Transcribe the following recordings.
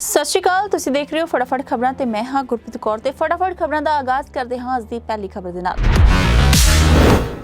ਸਤਿ ਸ਼੍ਰੀ ਅਕਾਲ, ਤੁਸੀਂ ਦੇਖ ਰਹੇ ਹੋ ਫਟਾਫਟ ਖਬਰਾਂ ਤੇ ਮੈਂ ਹਾਂ ਗੁਰਪ੍ਰੀਤ ਕੌਰ ਤੇ ਫਟਾਫਟ ਖਬਰਾਂ ਦਾ ਆਗਾਜ਼ ਕਰਦੇ ਹਾਂ ਅੱਜ ਦੀ ਪਹਿਲੀ ਖਬਰ ਦੇ ਨਾਲ।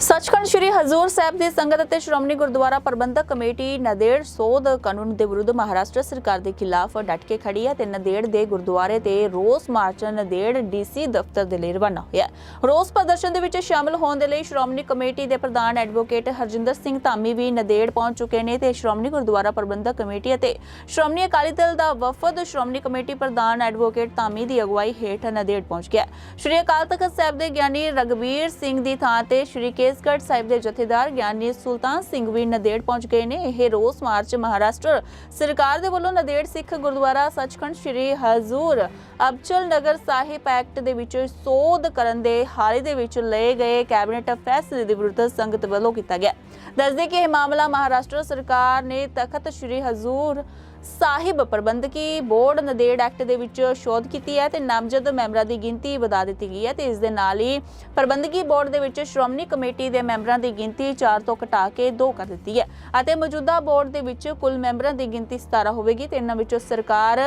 ਸੱਚਖੰਡ ਸ੍ਰੀ ਹਜ਼ੂਰ ਸਾਹਿਬ ਦੀ ਸੰਗਤ ਅਤੇ ਸ਼੍ਰੋਮਣੀ ਗੁਰਦੁਆਰਾ ਪ੍ਰਬੰਧਕ ਕਮੇਟੀ ਨਦੇੜ ਸੋਧ ਕਾਨੂੰਨ ਦੇ ਵਿਰੁੱਧ ਮਹਾਰਾਸ਼ਟਰ ਸਰਕਾਰ ਦੇ ਖਿਲਾਫ ਡਟ ਕੇ ਖੜੀ ਹੈ ਤੇ ਨਦੇੜ ਦੇ ਗੁਰਦੁਆਰੇ ਤੇ ਰੋਸ ਮਾਰਚ ਨਦੇੜ ਡੀਸੀ ਦਫ਼ਤਰ ਦੇ ਲਈ ਰਵਾਨਾ ਹੋਇਆ ਰੋਸ ਪ੍ਰਦਰਸ਼ਨ ਦੇ ਵਿੱਚ ਸ਼ਾਮਲ ਹੋਣ ਦੇ ਲਈ ਸ਼੍ਰੋਮਣੀ ਕਮੇਟੀ ਦੇ ਪ੍ਰਧਾਨ ਐਡਵੋਕੇਟ ਹਰਜਿੰਦਰ ਸਿੰਘ ਧਾਮੀ ਵੀ ਨਦੇੜ ਪਹੁੰਚ ਚੁੱਕੇ ਨੇ ਤੇ ਸ਼੍ਰੋਮਣੀ ਗੁਰਦੁਆਰਾ ਪ੍ਰਬੰਧਕ ਕਮੇਟੀ ਅਤੇ ਸ਼੍ਰੋਮਣੀ ਅਕਾਲੀ ਦਲ ਦਾ ਵਫਦ ਸ਼੍ਰੋਮਣੀ ਕਮੇਟੀ ਪ੍ਰਧਾਨ ਐਡਵੋਕੇਟ ਧਾਮੀ ਦੀ ਅਗਵਾਈ ਹੇਠ ਨਦੇੜ ਪਹੁੰਚ ਗਿਆ ਸ਼੍ਰੀ ਅਕਾਲ ਤਖਤ ਸਾਹਿਬ ਦੇ ਗਿਆਨੀ ਰਗਵੀਰ ਸਿੰਘ ਦੀ ਥਾਂ ਤੇ ਸ਼੍ਰੀ ਕੇ ਕੇਸਗੜ੍ਹ ਸਾਹਿਬ ਦੇ ਜਥੇਦਾਰ ਗਿਆਨੀ ਸੁਲਤਾਨ ਸਿੰਘ ਵੀ ਨਦੇੜ ਪਹੁੰਚ ਗਏ ਨੇ ਇਹ ਰੋਸ ਮਾਰਚ ਮਹਾਰਾਸ਼ਟਰ ਸਰਕਾਰ ਦੇ ਵੱਲੋਂ ਨਦੇੜ ਸਿੱਖ ਗੁਰਦੁਆਰਾ ਸੱਚਖੰਡ ਸ਼੍ਰੀ ਹਜ਼ੂਰ ਅਬਚਲ ਨਗਰ ਸਾਹਿਬ ਐਕਟ ਦੇ ਵਿੱਚ ਸੋਧ ਕਰਨ ਦੇ ਹਾਲੇ ਦੇ ਵਿੱਚ ਲਏ ਗਏ ਕੈਬਨਿਟ ਫੈਸਲੇ ਦੇ ਵਿਰੁੱਧ ਸੰਗਤ ਵੱਲੋਂ ਕੀਤਾ ਗਿਆ ਦੱਸਦੇ ਕਿ ਇਹ ਮਾਮਲਾ ਮਹਾਰਾਸ਼ਟਰ ਸਰਕਾਰ ਨੇ ਤਖਤ ਸ਼੍ਰੀ ਹਜ਼ੂਰ ਸਾਹਿਬ ਪ੍ਰਬੰਧਕੀ ਬੋਰਡ ਨਦੇੜ ਐਕਟ ਦੇ ਵਿੱਚ ਸ਼ੋਧ ਕੀਤੀ ਹੈ ਤੇ ਨਾਮਜ਼ਦ ਮੈਂਬਰਾਂ ਦੀ ਗਿਣਤੀ ਵਧਾ ਦਿੱਤੀ ਗਈ ਹੈ ਤੇ ਇਸ ਦੇ ਨਾਲ ਹੀ ਪ੍ਰਬੰਧਕੀ ਬੋਰਡ ਦੇ ਵਿੱਚ ਸ਼੍ਰੋਮਣੀ ਕਮੇਟੀ ਦੇ ਮੈਂਬਰਾਂ ਦੀ ਗਿਣਤੀ 4 ਤੋਂ ਘਟਾ ਕੇ 2 ਕਰ ਦਿੱਤੀ ਹੈ। ਅਤੇ ਮੌਜੂਦਾ ਬੋਰਡ ਦੇ ਵਿੱਚ ਕੁੱਲ ਮੈਂਬਰਾਂ ਦੀ ਗਿਣਤੀ 17 ਹੋਵੇਗੀ ਤੇ ਇਹਨਾਂ ਵਿੱਚੋਂ ਸਰਕਾਰ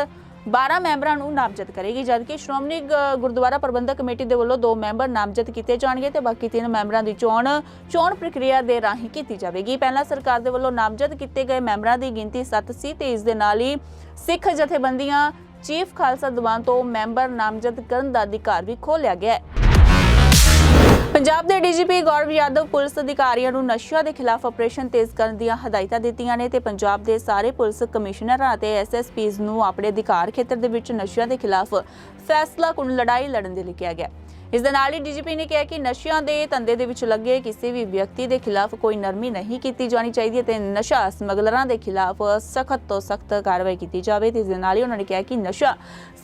12 ਮੈਂਬਰਾਂ ਨੂੰ ਨਾਮਜ਼ਦ ਕਰੇਗੀ, ਜਦਕਿ ਸ਼੍ਰੋਮਣੀ ਗ- ਗੁਰਦੁਆਰਾ ਪ੍ਰਬੰਧਕ ਕਮੇਟੀ ਦੇ ਵੱਲੋਂ ਦੋ ਮੈਂਬਰ ਨਾਮਜ਼ਦ ਕੀਤੇ ਜਾਣਗੇ ਤੇ ਬਾਕੀ ਤਿੰਨ ਮੈਂਬਰਾਂ ਦੀ ਚੋਣ ਚੋਣ ਪ੍ਰਕਿਰਿਆ ਦੇ ਰਾਹੀਂ ਕੀਤੀ ਜਾਵੇਗੀ। ਪਹਿਲਾਂ ਸਰਕਾਰ ਦੇ ਵੱਲੋਂ ਨਾਮਜ਼ਦ ਕੀਤੇ ਗਏ ਮੈਂਬਰਾਂ ਦੀ ਗਿਣਤੀ 7 ਸੀ ਤੇ ਇਸ ਦੇ ਨਾਲ ਹੀ ਸਿੱਖ ਜਥੇਬੰਦੀਆਂ, ਚੀਫ ਖਾਲਸਾ ਦੀਵਾਨ ਤੋਂ ਮੈਂਬਰ ਨਾਮਜ਼ਦ ਕਰਨ ਦਾ ਅਧਿਕਾਰ ਵੀ ਖੋਲਿਆ ਗਿਆ ਹੈ। ਪੰਜਾਬ ਦੇ ਡੀਜੀਪੀ ਗੌਰਵ ਯਾਦਵ ਪੁਲਿਸ ਅਧਿਕਾਰੀਆਂ ਨੂੰ ਨਸ਼ਿਆਂ ਦੇ ਖਿਲਾਫ ਆਪਰੇਸ਼ਨ ਤੇਜ਼ ਕਰਨ ਦੀਆਂ ਹਦਾਇਤਾਂ ਦਿੱਤੀਆਂ ਨੇ ਤੇ ਪੰਜਾਬ ਦੇ ਸਾਰੇ ਪੁਲਿਸ ਕਮਿਸ਼ਨਰਾਂ ਅਤੇ ਐਸਐਸਪੀਜ਼ ਨੂੰ ਆਪਣੇ ਅਧਿਕਾਰ ਖੇਤਰ ਦੇ ਵਿੱਚ ਨਸ਼ਿਆਂ ਦੇ ਖਿਲਾਫ ਫੈਸਲਾ ਫੈਸਲਾਕੁਨ ਲੜਾਈ ਲੜਨ ਦੇ ਲਈ ਕਿਹਾ ਗਿਆ। ਇਸ ਦੇ ਨਾਲ ਹੀ ਡੀਜੀਪੀ ਨੇ ਕਿਹਾ ਕਿ ਨਸ਼ਿਆਂ ਦੇ ਧੰਦੇ ਦੇ ਵਿੱਚ ਲੱਗੇ ਕਿਸੇ ਵੀ ਵਿਅਕਤੀ ਦੇ ਖਿਲਾਫ ਕੋਈ ਨਰਮੀ ਨਹੀਂ ਕੀਤੀ ਜਾਣੀ ਚਾਹੀਦੀ ਤੇ ਨਸ਼ਾ ਸਮਗਲਰਾਂ ਦੇ ਖਿਲਾਫ ਸਖਤ ਤੋਂ ਸਖਤ ਕਾਰਵਾਈ ਕੀਤੀ ਜਾਵੇ। ਤੇ ਇਸ ਦੇ ਨਾਲ ਹੀ ਉਹਨਾਂ ਨੇ ਕਿਹਾ ਕਿ ਨਸ਼ਾ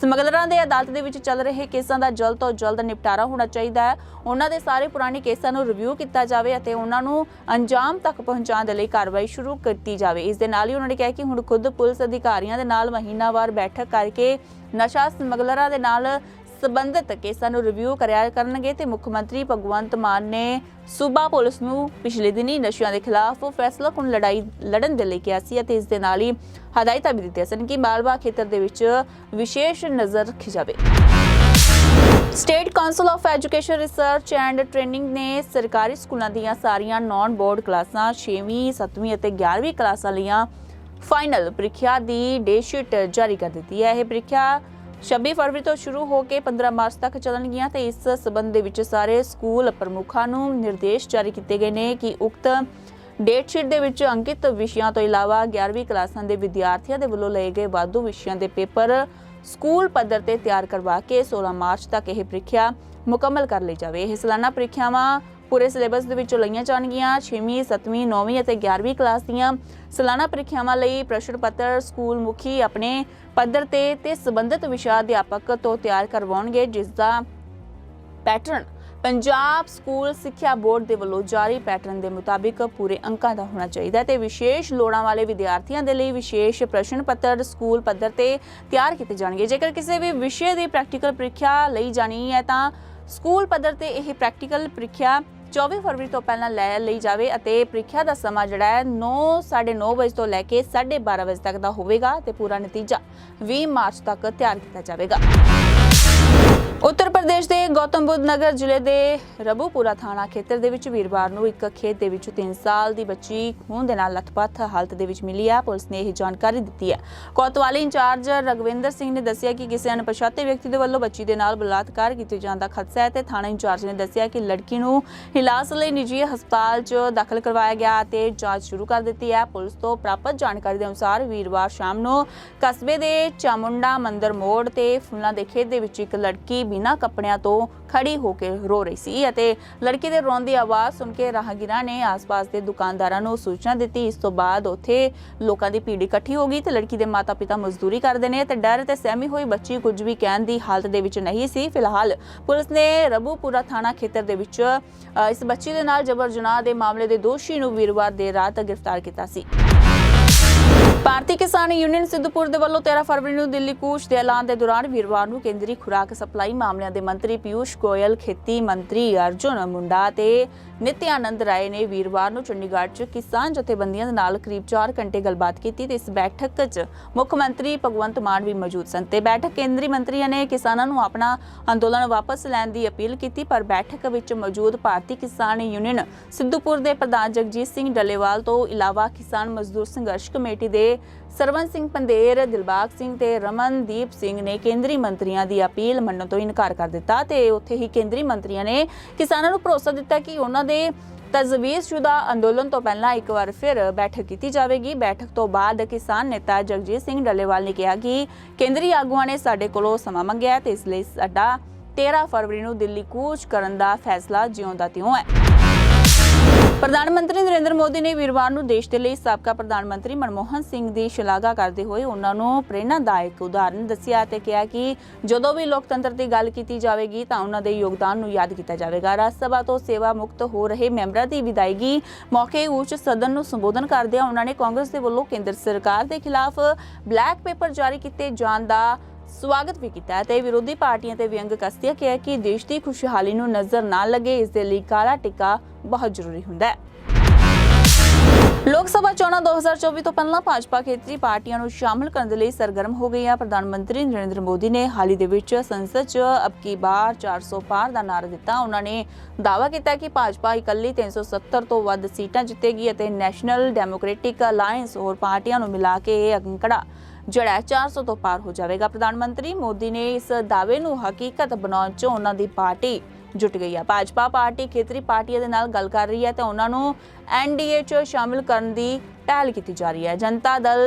ਸਮਗਲਰਾਂ ਦੇ ਅਦਾਲਤ ਦੇ ਵਿੱਚ ਚੱਲ ਰਹੇ ਕੇਸਾਂ ਦਾ ਜਲਦ ਤੋਂ ਜਲਦ ਨਿਪਟਾਰਾ ਹੋਣਾ ਚਾਹੀਦਾ ਹੈ। ਉਹਨਾਂ ਦੇ ਸਾਰੇ ਪੁਰਾਣੇ ਕੇਸਾਂ ਨੂੰ ਰਿਵਿਊ ਕੀਤਾ ਜਾਵੇ ਅਤੇ ਉਹਨਾਂ ਨੂੰ ਅੰਜਾਮ ਤੱਕ ਪਹੁੰਚਾਉਣ ਦੇ ਲਈ ਕਾਰਵਾਈ ਸ਼ੁਰੂ ਕੀਤੀ ਜਾਵੇ। ਇਸ ਦੇ ਨਾਲ ਹੀ ਉਹਨਾਂ ਨੇ ਕਿਹਾ ਕਿ ਹੁਣ ਖੁਦ ਪੁਲਿਸ ਅਧਿਕਾਰੀਆਂ ਦੇ ਨਾਲ ਮਹੀਨਾਵਾਰ ਬੈਠਕ ਕਰਕੇ ਨਸ਼ਾ ਸਮਗਲਰਾਂ ਦੇ ਨਾਲ ਸੰਬੰਧਿਤ ਕੇਸਾਂ ਨੂੰ ਰਿਵਿਊ ਕਰਿਆ ਕਰਨਗੇ ਤੇ ਮੁੱਖ ਮੰਤਰੀ ਭਗਵੰਤ ਮਾਨ ਨੇ ਸੂਬਾ ਪੁਲਿਸ ਨੂੰ ਪਿਛਲੇ ਦਿਨੀ ਨਸ਼ਿਆਂ ਦੇ ਖਿਲਾਫ ਫੈਸਲਾਕੁਨ ਲੜਾਈ ਲੜਨ ਦੇ ਲਈ ਕਿਹਾ ਸੀ ਅਤੇ ਇਸ ਦੇ ਨਾਲ ਹੀ ਹਦਾਇਤਾਂ ਵੀ ਦਿੱਤੀਆਂ ਸਨ ਕਿ ਮਾਲਵਾ ਖੇਤਰ ਦੇ ਵਿੱਚ ਵਿਸ਼ੇਸ਼ ਨਜ਼ਰ ਰੱਖੀ ਜਾਵੇ। State Council of Education Research and Training ਨੇ ਸਰਕਾਰੀ ਸਕੂਲਾਂ ਦੀਆਂ ਸਾਰੀਆਂ ਨਾਨ ਬੋਰਡ ਕਲਾਸਾਂ 6ਵੀਂ 7ਵੀਂ ਅਤੇ 11ਵੀਂ ਕਲਾਸਾਂ ਲਈਆਂ ਫਾਈਨਲ ਪ੍ਰੀਖਿਆ ਦੀ ਡੇਟ ਸ਼ੀਟ ਜਾਰੀ ਕਰ ਦਿੱਤੀ ਹੈ। ਇਹ ਪ੍ਰੀਖਿਆ 26 ਫਰਵਰੀ ਤੋਂ ਸ਼ੁਰੂ ਹੋ ਕੇ 15 ਮਾਰਚ ਤੱਕ ਚੱਲਣਗੀਆਂ ਤੇ ਇਸ ਸਬੰਧ ਦੇ ਵਿੱਚ ਸਾਰੇ ਸਕੂਲ ਪ੍ਰਮੁੱਖਾਂ ਨੂੰ ਨਿਰਦੇਸ਼ ਜਾਰੀ ਕੀਤੇ ਗਏ ਨੇ ਕਿ ਉਕਤ ਡੇਟ ਸ਼ੀਟ ਦੇ ਵਿੱਚ ਅੰਕਿਤ ਵਿਸ਼ਿਆਂ ਤੋਂ ਇਲਾਵਾ 11ਵੀਂ ਕਲਾਸਾਂ ਦੇ ਵਿਦਿਆਰਥੀਆਂ ਦੇ ਵੱਲੋਂ ਲਏ ਗਏ ਵਾਧੂ ਵਿਸ਼ਿਆਂ ਦੇ ਪੇਪਰ ਸਕੂਲ ਪੱਧਰ ਤੇ ਤਿਆਰ ਕਰਵਾ ਕੇ 16 ਮਾਰਚ ਤੱਕ ਇਹ ਪ੍ਰੀਖਿਆ ਮੁਕੰਮਲ ਕਰ ਲਈ ਜਾਵੇ। ਇਹ ਸਾਲਾਨਾ ਪ੍ਰੀਖਿਆਵਾਂ ਪੂਰੇ ਸਿਲੇਬਸ ਦੇ ਵਿੱਚੋਂ ਲਈਆਂ ਜਾਣਗੀਆਂ। 6ਵੀਂ 7ਵੀਂ 9ਵੀਂ ਅਤੇ 11ਵੀਂ ਕਲਾਸ ਦੀਆਂ ਸਾਲਾਨਾ ਪ੍ਰੀਖਿਆਵਾਂ ਲਈ ਪ੍ਰਸ਼ਨ ਪੱਤਰ ਸਕੂਲ ਮੁਖੀ ਆਪਣੇ ਪੱਧਰ ਤੇ ਤੇ ਸੰਬੰਧਿਤ ਵਿਸ਼ਾ ਅਧਿਆਪਕ ਤੋਂ ਤਿਆਰ ਕਰਵਾਉਣਗੇ, ਜਿਸ ਦਾ ਪੈਟਰਨ ਪੰਜਾਬ ਸਕੂਲ ਸਿੱਖਿਆ ਬੋਰਡ ਦੇ ਵੱਲੋਂ ਜਾਰੀ ਪੈਟਰਨ ਦੇ ਮੁਤਾਬਿਕ ਪੂਰੇ ਅੰਕਾਂ ਦਾ ਹੋਣਾ ਚਾਹੀਦਾ ਹੈ ਤੇ ਵਿਸ਼ੇਸ਼ ਲੋੜਾਂ ਵਾਲੇ ਵਿਦਿਆਰਥੀਆਂ ਦੇ ਲਈ ਵਿਸ਼ੇਸ਼ ਪ੍ਰਸ਼ਨ ਪੱਤਰ ਸਕੂਲ ਪੱਧਰ ਤੇ ਤਿਆਰ ਕੀਤੇ ਜਾਣਗੇ। ਜੇਕਰ ਕਿਸੇ ਵੀ ਵਿਸ਼ੇ ਦੀ ਪ੍ਰੈਕਟੀਕਲ ਪ੍ਰੀਖਿਆ ਲਈ ਜਾਣੀ ਹੈ ਤਾਂ ਸਕੂਲ ਪੱਧਰ ਤੇ ਇਹ ਪ੍ਰੈਕਟੀਕਲ ਪ੍ਰੀਖਿਆ 24 ਫਰਵਰੀ ਤੋਂ ਪਹਿਲਾਂ ਲੈ ਲਈ ਜਾਵੇ ਅਤੇ ਪ੍ਰੀਖਿਆ ਦਾ ਸਮਾਂ ਜਿਹੜਾ ਹੈ 9:30 ਵਜੇ ਤੋਂ ਲੈ ਕੇ 12:30 ਵਜੇ ਤੱਕ ਦਾ ਹੋਵੇਗਾ ਤੇ ਪੂਰਾ ਨਤੀਜਾ 20 ਮਾਰਚ ਤੱਕ ਤਿਆਰ ਕੀਤਾ ਜਾਵੇਗਾ। ਉੱਤਰ ਪ੍ਰਦੇਸ਼ ਦੇ ਗੌਤਮ ਬੁੱਧ ਨਗਰ ਜ਼ਿਲ੍ਹੇ ਦੇ ਰਬੂਪੁਰਾ ਥਾਣਾ ਖੇਤਰ ਦੇ ਵਿੱਚ ਵੀਰਵਾਰ ਨੂੰ ਇੱਕ ਖੇਤ ਦੇ ਵਿੱਚ 3 ਸਾਲ ਦੀ ਬੱਚੀ ਖੂਨ ਦੇ ਨਾਲ ਲਥਪਥ ਹਾਲਤ ਦੇ ਵਿੱਚ ਮਿਲੀ ਹੈ। ਪੁਲਿਸ ਨੇ ਇਹ ਜਾਣਕਾਰੀ ਦਿੱਤੀ ਹੈ। ਕੋਤਵਾਲੀ ਇੰਚਾਰਜ ਰਗਵਿੰਦਰ ਸਿੰਘ ਨੇ ਦੱਸਿਆ ਕਿ ਕਿਸੇ ਅਣਪਛਾਤੇ ਵਿਅਕਤੀ ਦੇ ਵੱਲੋਂ ਬੱਚੀ ਦੇ ਨਾਲ ਬਲਾਤਕਾਰ ਕੀਤੇ ਜਾਣ ਦਾ ਖਦਸ਼ਾ ਹੈ ਤੇ ਥਾਣਾ ਇੰਚਾਰਜ ਨੇ ਦੱਸਿਆ ਕਿ ਲੜਕੀ ਨੂੰ ਇਲਾਜ ਲਈ ਨਿੱਜੀ ਹਸਪਤਾਲ 'ਚ ਦਾਖਲ ਕਰਵਾਇਆ ਗਿਆ ਤੇ ਜਾਂਚ ਸ਼ੁਰੂ ਕਰ ਦਿੱਤੀ ਹੈ। ਪੁਲਿਸ ਤੋਂ ਪ੍ਰਾਪਤ ਜਾਣਕਾਰੀ ਦੇ ਅਨੁਸਾਰ ਵੀਰਵਾਰ ਸ਼ਾਮ ਨੂੰ ਕਸਬੇ ਦੇ ਚਾਮੁੰਡਾ ਮੰਦਰ ਮੋੜ ਤੇ ਫੁੱਲਾਂ ਦੇ ਖੇਤ ਦੇ ਵਿੱਚ ਇੱਕ ਲੜਕੀ ਬਿਨਾਂ ਕੱਪੜਿਆਂ ਤੋਂ ਖੜੀ ਹੋ ਕੇ ਰੋ ਰਹੀ ਸੀ ਅਤੇ ਲੜਕੀ ਦੇ ਰੋਣ ਦੀ ਆਵਾਜ਼ ਸੁਣ ਕੇ ਰਾਹਗੀਰਾਂ ਨੇ ਆਸ-ਪਾਸ ਦੇ ਦੁਕਾਨਦਾਰਾਂ ਨੂੰ ਸੂਚਨਾ ਦਿੱਤੀ। ਇਸ ਤੋਂ ਬਾਅਦ ਉੱਥੇ ਲੋਕਾਂ ਦੀ ਭੀੜ ਇਕੱਠੀ ਹੋ ਗਈ ਤੇ ਲੜਕੀ ਦੇ ਮਾਤਾ-ਪਿਤਾ ਮਜ਼ਦੂਰੀ ਕਰਦੇ ਨੇ ਤੇ ਡਰ ਤੇ ਸਹਿਮੀ ਹੋਈ ਬੱਚੀ ਕੁਝ ਵੀ ਕਹਿਣ ਦੀ ਹਾਲਤ ਦੇ ਵਿੱਚ ਨਹੀਂ ਸੀ। ਫਿਲਹਾਲ ਪੁਲਿਸ ਨੇ ਰਬੂਪੁਰਾ ਥਾਣਾ ਖੇਤਰ ਦੇ ਵਿੱਚ ਇਸ ਬੱਚੀ ਦੇ ਨਾਲ ਜਬਰ ਜਨਾਹ ਦੇ ਮਾਮਲੇ ਦੇ ਦੋਸ਼ੀ ਨੂੰ ਵੀਰਵਾਰ ਦੇਰ ਰਾਤ ਗ੍ਰਿਫਤਾਰ ਕੀਤਾ ਸੀ। ਭਾਰਤੀ ਕਿਸਾਨ ਯੂਨੀਅਨ ਸਿੱਧੂਪੁਰ ਦੇ ਵੱਲੋਂ 13 ਫਰਵਰੀ ਨੂੰ ਦਿੱਲੀ ਕੂਚ ਦੇ ਐਲਾਨ ਦੇ ਦੌਰਾਨ ਵੀਰਵਾਰ ਨੂੰ ਕੇਂਦਰੀ ਖੁਰਾਕ ਸਪਲਾਈ ਮਾਮਲਿਆਂ ਦੇ ਮੰਤਰੀ ਪਿਊਸ਼ ਗੋਇਲ, ਖੇਤੀ ਮੰਤਰੀ ਅਰਜੁਨ ਮੁੰਡਾ ਤੇ ਨਿਤਿਆਨੰਦ ਰਾਏ ਨੇ ਵੀਰਵਾਰ ਨੂੰ ਚੰਡੀਗੜ੍ਹ 'ਚ ਕਿਸਾਨ ਜਥੇਬੰਦੀਆਂ ਦੇ ਨਾਲ ਕਰੀਬ 4 ਘੰਟੇ ਗੱਲਬਾਤ ਕੀਤੀ ਤੇ ਇਸ ਬੈਠਕ 'ਚ ਮੁੱਖ ਮੰਤਰੀ ਭਗਵੰਤ ਮਾਨ ਵੀ ਮੌਜੂਦ ਸਨ ਤੇ ਬੈਠਕ ਕੇਂਦਰੀ ਮੰਤਰੀਆਂ ਨੇ ਕਿਸਾਨਾਂ ਨੂੰ ਆਪਣਾ ਅੰਦੋਲਨ ਵਾਪਸ ਲੈਣ ਦੀ ਅਪੀਲ ਕੀਤੀ, ਪਰ ਬੈਠਕ ਵਿੱਚ ਮੌਜੂਦ ਭਾਰਤੀ ਕਿਸਾਨ ਯੂਨੀਅਨ ਸਿੱਧੂਪੁਰ ਦੇ ਪ੍ਰਧਾਨ ਜਗਜੀਤ ਸਿੰਘ ਡੱਲੇਵਾਲ ਤੋਂ ਇਲਾਵਾ ਕਿਸਾਨ ਮਜ਼ਦੂਰ ਸੰਘਰਸ਼ ਕਮੇਟੀ ਦੇ ਸਰਵਨ ਸਿੰਘ ਪੰਦੇਰ ਦਿਲਬਾਗ ਸਿੰਘ ਤੇ ਰਮਨਦੀਪ ਸਿੰਘ ਨੇ ਕੇਂਦਰੀ ਮੰਤਰੀਆਂ ਦੀ ਅਪੀਲ ਮੰਨਣ ਤੋਂ ਇਨਕਾਰ ਕਰ ਦਿੱਤਾ ਤੇ ਉੱਥੇ ਹੀ ਕੇਂਦਰੀ ਮੰਤਰੀਆਂ ਨੇ ਕਿਸਾਨਾਂ ਨੂੰ ਭਰੋਸਾ ਦਿੱਤਾ ਕਿ ਉਹਨਾਂ ਦੇ ਤਜਵੀਜ਼ਸ਼ੁਦਾ ਅੰਦੋਲਨ ਤੋਂ ਪਹਿਲਾਂ ਇੱਕ ਵਾਰ ਫਿਰ ਬੈਠਕ ਕੀਤੀ ਜਾਵੇਗੀ। ਬੈਠਕ ਤੋਂ ਬਾਅਦ ਕਿਸਾਨ ਨੇਤਾ ਜਗਜੀਤ ਸਿੰਘ ਡੱਲੇਵਾਲ ਨੇ ਕਿਹਾ ਕਿ ਕੇਂਦਰੀ ਆਗੂਆਂ ਨੇ ਸਾਡੇ ਕੋਲੋਂ ਸਮਾਂ ਮੰਗਿਆ ਤੇ ਇਸ ਲਈ ਸਾਡਾ 13 ਫਰਵਰੀ ਨੂੰ ਦਿੱਲੀ ਕੂਚ ਕਰਨ ਦਾ ਫੈਸਲਾ ਜਿਉਂ ਦਾ ਤਿਉਂ ਹੈ। ਪ੍ਰਧਾਨ ਮੰਤਰੀ ਨਰਿੰਦਰ ਮੋਦੀ ਨੇ ਵੀਰਵਾਰ ਨੂੰ ਦੇਸ਼ ਦੇ ਲਈ ਸਾਬਕਾ ਪ੍ਰਧਾਨ ਮੰਤਰੀ ਮਨਮੋਹਨ ਸਿੰਘ ਦੀ ਸ਼ਲਾਘਾ ਕਰਦੇ ਹੋਏ ਉਹਨਾਂ ਨੂੰ ਪ੍ਰੇਰਣਾਦਾਇਕ ਉਦਾਹਰਨ ਦੱਸਿਆ ਤੇ ਕਿਹਾ ਕਿ ਜਦੋਂ ਵੀ ਲੋਕਤੰਤਰ ਦੀ ਗੱਲ ਕੀਤੀ ਜਾਵੇਗੀ ਤਾਂ ਉਹਨਾਂ ਦੇ ਯੋਗਦਾਨ ਨੂੰ ਯਾਦ ਕੀਤਾ ਜਾਵੇਗਾ। ਰਾਜ ਸਭਾ ਤੋਂ ਸੇਵਾ ਮੁਕਤ ਹੋ ਰਹੇ ਮੈਂਬਰਾਂ ਦੀ ਵਿਦਾਇਗੀ ਮੌਕੇ ਉੱਚ ਸਦਨ ਨੂੰ ਸੰਬੋਧਨ ਕਰਦਿਆਂ ਉਹਨਾਂ ਨੇ ਕਾਂਗਰਸ ਦੇ ਵੱਲੋਂ ਕੇਂਦਰ ਸਰਕਾਰ ਦੇ ਖਿਲਾਫ ਬਲੈਕ ਪੇਪਰ ਜਾਰੀ ਕੀਤੇ ਜਾਣ ਦਾ ਸਵਾਗਤ ਵੀ ਕੀਤਾ ਹੈ ਤੇ ਵਿਰੋਧੀ ਪਾਰਟੀਆਂ ਤੇ ਵਿਅੰਗ ਕਸਦਿਆਂ ਕਿਹਾ ਕਿ ਦੇਸ਼ ਦੀ ਖੁਸ਼ਹਾਲੀ ਨੂੰ ਨਜ਼ਰ ਨਾ ਲੱਗੇ, ਇਸ ਦੇ ਲਈ ਕਾਲਾ ਟਿੱਕਾ ਬਹੁਤ ਜ਼ਰੂਰੀ ਹੁੰਦਾ ਹੈ। ਲੋਕ ਸਭਾ ਚੋਣਾਂ 2024 ਤੋਂ ਪਹਿਲਾਂ ਭਾਜਪਾ ਖੇਤਰੀ ਪਾਰਟੀਆਂ ਨੂੰ ਸ਼ਾਮਲ ਕਰਨ ਦੇ ਲਈ ਸਰਗਰਮ ਹੋ ਗਈ ਹੈ ਪ੍ਰਧਾਨ ਮੰਤਰੀ ਨਰਿੰਦਰ ਮੋਦੀ ਨੇ ਹਾਲ ਹੀ ਦੇ ਵਿੱਚ ਸੰਸਦ 'ਚ ਅਬ ਕੀ ਬਾਰ 400 ਪਾਰ ਦਾ ਨਾਰਾ ਦਿੱਤਾ। ਉਹਨਾਂ ਨੇ ਦਾਅਵਾ ਕੀਤਾ ਕਿ ਭਾਜਪਾ ਇਕੱਲੀ 370 ਤੋਂ ਵੱਧ ਸੀਟਾਂ ਜਿੱਤੇਗੀ ਅਤੇ ਨੈਸ਼ਨਲ ਡੈਮੋਕ੍ਰੈਟਿਕ ਅਲਾਈਅੰਸ ਹੋਰ ਪਾਰਟੀਆਂ ਨੂੰ ਮਿਲਾ ਕੇ ਇਹ ਅੰਕੜਾ ਜਿਹੜਾ ਹੈ 400 ਤੋਂ ਪਾਰ ਹੋ ਜਾਵੇਗਾ। ਪ੍ਰਧਾਨ ਮੰਤਰੀ ਮੋਦੀ ਨੇ ਇਸ ਦਾਅਵੇ ਨੂੰ ਹਕੀਕਤ ਬਣਾਉਣ 'ਚ ਉਹਨਾਂ ਦੀ ਪਾਰਟੀ ਜੁਟ ਗਈ ਹੈ ਭਾਜਪਾ ਪਾਰਟੀ ਖੇਤਰੀ ਪਾਰਟੀਆਂ ਦੇ ਨਾਲ ਗੱਲ ਕਰ ਰਹੀ ਹੈ ਤੇ ਉਹਨਾਂ ਨੂੰ ਐਨਡੀਏ 'ਚ ਸ਼ਾਮਿਲ ਕਰਨ ਦੀ ਪਹਿਲ ਕੀਤੀ ਜਾ ਰਹੀ ਹੈ। ਜਨਤਾ ਦਲ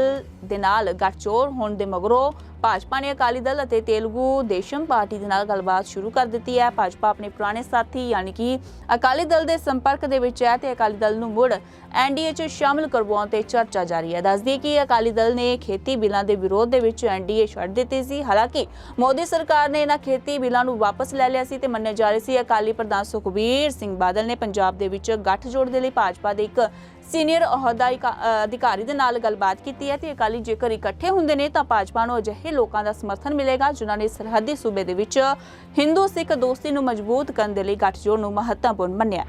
ਦੇ ਨਾਲ ਗੱਠਜੋੜ ਹੋਣ ਦੇ ਮਗਰੋਂ ਭਾਜਪਾ ਨੇ ਅਕਾਲੀ ਦਲ ਅਤੇ ਤੇਲਗੂ ਦੇਸ਼ਮ ਪਾਰਟੀ ਦੇ ਨਾਲ ਗੱਲਬਾਤ ਸ਼ੁਰੂ ਕਰ ਦਿੱਤੀ ਹੈ। ਭਾਜਪਾ ਆਪਣੇ ਪੁਰਾਣੇ ਸਾਥੀ ਯਾਨੀ ਕਿ ਅਕਾਲੀ ਦਲ ਦੇ ਸੰਪਰਕ ਦੇ ਵਿੱਚ ਹੈ ਤੇ ਅਕਾਲੀ ਦਲ ਨੂੰ ਮੁੜ ਐਨਡੀਏ 'ਚ ਸ਼ਾਮਲ ਕਰਵਾਉਣ ਤੇ ਚਰਚਾ ਜਾਰੀ ਹੈ। ਦੱਸਦੀ ਹੈ ਕਿ ਅਕਾਲੀ ਦਲ ਨੇ ਖੇਤੀ ਬਿੱਲਾਂ ਦੇ ਵਿਰੋਧ ਦੇ ਵਿੱਚ ਐਨਡੀਏ ਛੱਡ ਦਿੱਤੀ ਸੀ। ਹਾਲਾਂਕਿ ਮੋਦੀ ਸਰਕਾਰ ਨੇ ਇਹਨਾਂ ਖੇਤੀ ਬਿੱਲਾਂ ਨੂੰ ਵਾਪਸ ਲੈ ਲਿਆ ਸੀ ਤੇ ਮੰਨਿਆ ਜਾ ਰਿਹਾ ਸੀ ਅਕਾਲੀ ਪ੍ਰਧਾਨ ਸੁਖਬੀਰ ਸਿੰਘ ਬਾਦਲ ਨੇ ਪੰਜਾਬ ਦੇ ਵਿੱਚ ਗੱਠਜੋੜ ਦੇ ਲਈ ਭਾਜਪਾ ਦੇ ਇੱਕ ਸੀਨੀਅਰ ਅਹੁਦਾ ਅਧਿਕਾਰੀ ਦੇ ਨਾਲ ਗੱਲਬਾਤ ਕੀਤੀ ਹੈ ਤੇ ਅਕਾਲੀ ਜੇਕਰ ਇਕੱਠੇ ਹੁੰਦੇ ਨੇ ਤਾਂ ਭਾਜਪਾ ਨੂੰ ਅਜਿਹੇ ਲੋਕਾਂ ਦਾ ਸਮਰਥਨ ਮਿਲੇਗਾ, ਜਿਨ੍ਹਾਂ ਨੇ ਸਰਹੱਦੀ ਸੂਬੇ ਦੇ ਵਿੱਚ ਹਿੰਦੂ, ਸਿੱਖ ਦੋਸਤੀ ਨੂੰ ਮਜ਼ਬੂਤ ਕਰਨ ਦੇ ਲਈ ਗੱਠਜੋੜ ਨੂੰ ਮਹੱਤਵਪੂਰਨ ਮੰਨਿਆ।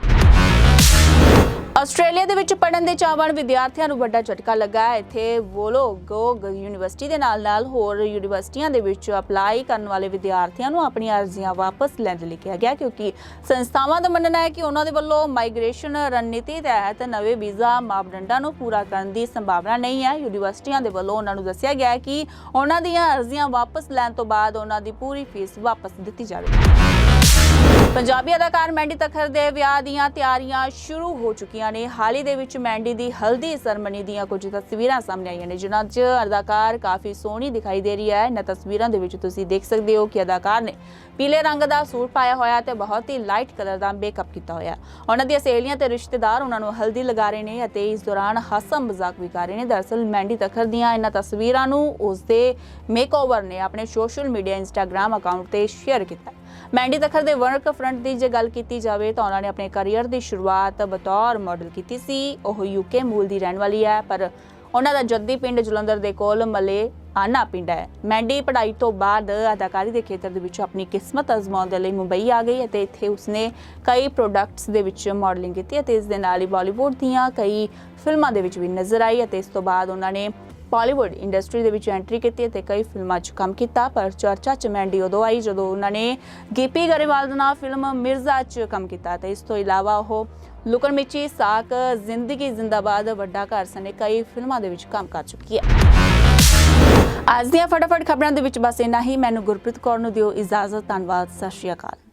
ਆਸਟ੍ਰੇਲੀਆ ਦੇ ਵਿੱਚ ਪੜਨ ਦੇ ਚਾਹਵਾਨ ਵਿਦਿਆਰਥੀਆਂ ਨੂੰ ਵੱਡਾ ਝਟਕਾ ਲੱਗਾ ਹੈ। ਇੱਥੇ ਵੋਲੋਗੋਗ ਯੂਨੀਵਰਸਿਟੀ ਦੇ ਨਾਲ-ਨਾਲ ਹੋਰ ਯੂਨੀਵਰਸਿਟੀਆਂ ਦੇ ਵਿੱਚ ਅਪਲਾਈ ਕਰਨ ਵਾਲੇ ਵਿਦਿਆਰਥੀਆਂ ਨੂੰ ਆਪਣੀਆਂ ਅਰਜ਼ੀਆਂ ਵਾਪਸ ਲੈਣ ਦੇ ਲਈ ਕਿਹਾ ਗਿਆ, ਕਿਉਂਕਿ ਸੰਸਥਾਵਾਂ ਦਾ ਮੰਨਣਾ ਹੈ ਕਿ ਉਹਨਾਂ ਦੇ ਵੱਲੋਂ ਮਾਈਗ੍ਰੇਸ਼ਨ ਰਣਨੀਤੀ ਤਹਿਤ ਨਵੇਂ ਵੀਜ਼ਾ ਮਾਪਦੰਡਾਂ ਨੂੰ ਪੂਰਾ ਕਰਨ ਦੀ ਸੰਭਾਵਨਾ ਨਹੀਂ ਹੈ। ਯੂਨੀਵਰਸਿਟੀਆਂ ਦੇ ਵੱਲੋਂ ਉਹਨਾਂ ਨੂੰ ਦੱਸਿਆ ਗਿਆ ਹੈ ਕਿ ਉਹਨਾਂ ਦੀਆਂ ਅਰਜ਼ੀਆਂ ਵਾਪਸ ਲੈਣ ਤੋਂ ਬਾਅਦ ਉਹਨਾਂ ਦੀ ਪੂਰੀ ਫੀਸ ਵਾਪਸ ਦਿੱਤੀ ਜਾਵੇਗੀ। ਪੰਜਾਬੀ ਅਦਾਕਾਰ ਮੈਂਡੀ ਤਖਰ ਦੇ ਵਿਆਹ ਦੀਆਂ ਤਿਆਰੀਆਂ ਸ਼ੁਰੂ ਹੋ ਚੁੱਕੀਆਂ ਨੇ। ਹਾਲ ਹੀ ਦੇ ਵਿੱਚ ਮੈਂਡੀ ਦੀ ਹਲਦੀ ਸਰਮਨੀ ਦੀਆਂ ਕੁਝ ਤਸਵੀਰਾਂ ਸਾਹਮਣੇ ਆਈਆਂ ਨੇ, ਜਿਨ੍ਹਾਂ 'ਚ ਅਦਾਕਾਰ ਕਾਫੀ ਸੋਹਣੀ ਦਿਖਾਈ ਦੇ ਰਹੀ ਹੈ। ਇਹਨਾਂ ਤਸਵੀਰਾਂ ਦੇ ਵਿੱਚ ਤੁਸੀਂ ਦੇਖ ਸਕਦੇ ਹੋ ਕਿ ਅਦਾਕਾਰ ਨੇ ਪੀਲੇ ਰੰਗ ਦਾ ਸੂਟ ਪਾਇਆ ਹੋਇਆ ਤੇ ਬਹੁਤ ਹੀ ਲਾਈਟ ਕਲਰ ਦਾ ਮੇਕਅਪ ਕੀਤਾ ਹੋਇਆ ਉਹਨਾਂ ਦੀਆਂ ਸਹੇਲੀਆਂ ਤੇ ਰਿਸ਼ਤੇਦਾਰ ਉਹਨਾਂ ਨੂੰ ਹਲਦੀ ਲਗਾ ਰਹੇ ਨੇ ਅਤੇ ਇਸ ਦੌਰਾਨ ਹਾਸਾ ਮਜ਼ਾਕ ਵੀ ਕਰ ਰਹੇ ਨੇ। ਦਰਅਸਲ ਮੈਂਡੀ ਤਖਰ ਦੀਆਂ ਇਹਨਾਂ ਤਸਵੀਰਾਂ ਨੂੰ ਉਸਦੇ ਮੇਕਓਵਰ ਨੇ ਆਪਣੇ ਸੋਸ਼ਲ ਮੀਡੀਆ ਇੰਸਟਾਗ੍ਰam ਅਕਾਊਂਟ ਤੇ ਸ਼ੇਅਰ ਕੀਤਾ ਮੈਂਡੀ ਤਖਰ ਦੇ ਵਰਕ ਫਰੰਟ ਦੀ ਜੇ ਗੱਲ ਕੀਤੀ ਜਾਵੇ ਤਾਂ ਉਹਨਾਂ ਨੇ ਆਪਣੇ ਕੈਰੀਅਰ ਦੀ ਸ਼ੁਰੂਆਤ ਬਤੌਰ ਮਾਡਲ ਕੀਤੀ ਸੀ। ਉਹ ਯੂਕੇ ਮੂਲ ਦੀ ਰਹਿਣ ਵਾਲੀ ਹੈ, ਪਰ ਉਹਨਾਂ ਦਾ ਜੱਦੀ ਪਿੰਡ ਜਲੰਧਰ ਦੇ ਕੋਲ ਮਲੇ ਆਨਾ ਪਿੰਡ ਹੈ। ਮੈਂਡੀ ਪੜ੍ਹਾਈ ਤੋਂ ਬਾਅਦ ਅਦਾਕਾਰੀ ਦੇ ਖੇਤਰ ਦੇ ਵਿੱਚ ਆਪਣੀ ਕਿਸਮਤ ਅਜ਼ਮਾਉਣ ਦੇ ਲਈ ਮੁੰਬਈ ਆ ਗਈ ਅਤੇ ਇੱਥੇ ਉਸਨੇ ਕਈ ਪ੍ਰੋਡਕਟਸ ਦੇ ਵਿੱਚ ਮਾਡਲਿੰਗ ਕੀਤੀ ਅਤੇ ਇਸ ਦੇ ਨਾਲ ਹੀ ਬਾਲੀਵੁੱਡ ਦੀਆਂ ਕਈ ਫਿਲਮਾਂ ਦੇ ਵਿੱਚ ਵੀ ਨਜ਼ਰ ਆਈ ਅਤੇ ਇਸ ਤੋਂ ਬਾਅਦ ਉਹਨਾਂ ਨੇ ਬਾਲੀਵੁੱਡ ਇੰਡਸਟਰੀ ਦੇ ਵਿੱਚ ਐਂਟਰੀ ਕੀਤੀ ਅਤੇ ਕਈ ਫਿਲਮਾਂ 'ਚ ਕੰਮ ਕੀਤਾ, ਪਰ ਚਰਚਾ 'ਚ ਮੈਂਡੀ ਉਦੋਂ ਆਈ ਜਦੋਂ ਉਹਨਾਂ ਨੇ ਗੀਪੀ ਗਰੇਵਾਲ ਦੇ ਨਾਲ ਫਿਲਮ ਮਿਰਜ਼ਾ 'ਚ ਕੰਮ ਕੀਤਾ ਤੇ ਇਸ ਤੋਂ ਇਲਾਵਾ ਉਹ ਲੁਕਣ ਮਿੱਚੀ ਸਾਕ, ਜ਼ਿੰਦਗੀ ਜ਼ਿੰਦਾਬਾਦ, ਵੱਡਾ ਘਰ ਸਨੇ ਕਈ ਫਿਲਮਾਂ ਦੇ ਵਿੱਚ ਕੰਮ ਕਰ ਚੁੱਕੀ ਹੈ। ਅੱਜ ਦੀਆਂ ਫਟਾਫਟ ਖਬਰਾਂ ਦੇ ਵਿੱਚ ਬਸ ਇੰਨਾ ਹੀ। ਮੈਨੂੰ ਗੁਰਪ੍ਰੀਤ ਕੌਰ ਨੂੰ ਦਿਓ ਇਜਾਜ਼ਤ। ਧੰਨਵਾਦ। ਸਤਿ ਸ਼੍ਰੀ ਅਕਾਲ।